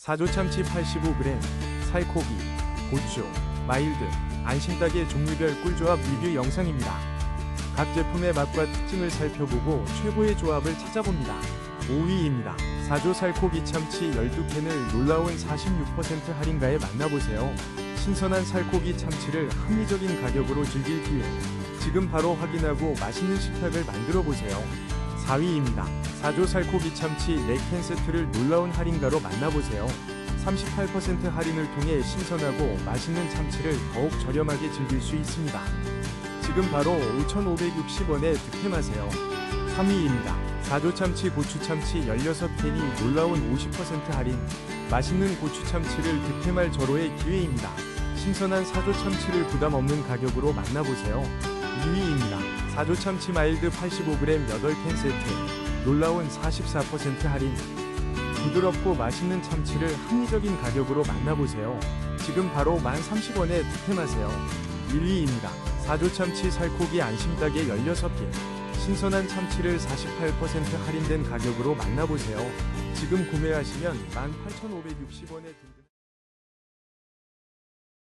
사조 참치 85g, 살코기, 고추, 마일드, 안심닭의 종류별 꿀조합 리뷰 영상입니다. 각 제품의 맛과 특징을 살펴보고 최고의 조합을 찾아봅니다. 5위입니다. 사조 살코기 참치 12캔을 놀라운 46% 할인가에 만나보세요. 신선한 살코기 참치를 합리적인 가격으로 즐길 기회. 지금 바로 확인하고 맛있는 식탁을 만들어 보세요. 4위입니다. 사조 살코기 참치 4캔 세트를 놀라운 할인가로 만나보세요. 38% 할인을 통해 신선하고 맛있는 참치를 더욱 저렴하게 즐길 수 있습니다. 지금 바로 5,560원에 득템하세요. 3위입니다. 사조참치 고추 참치 16캔이 놀라운 50% 할인. 맛있는 고추 참치를 득템할 절호의 기회입니다. 신선한 사조참치를 부담 없는 가격으로 만나보세요. 2위입니다. 사조 참치 마일드 85g 8캔 세트. 놀라운 44% 할인. 부드럽고 맛있는 참치를 합리적인 가격으로 만나보세요. 지금 바로 1,030원에 득템하세요. 1위입니다. 사조참치 살코기 안심닭의 16개. 신선한 참치를 48% 할인된 가격으로 만나보세요. 지금 구매하시면 18,560원에 든든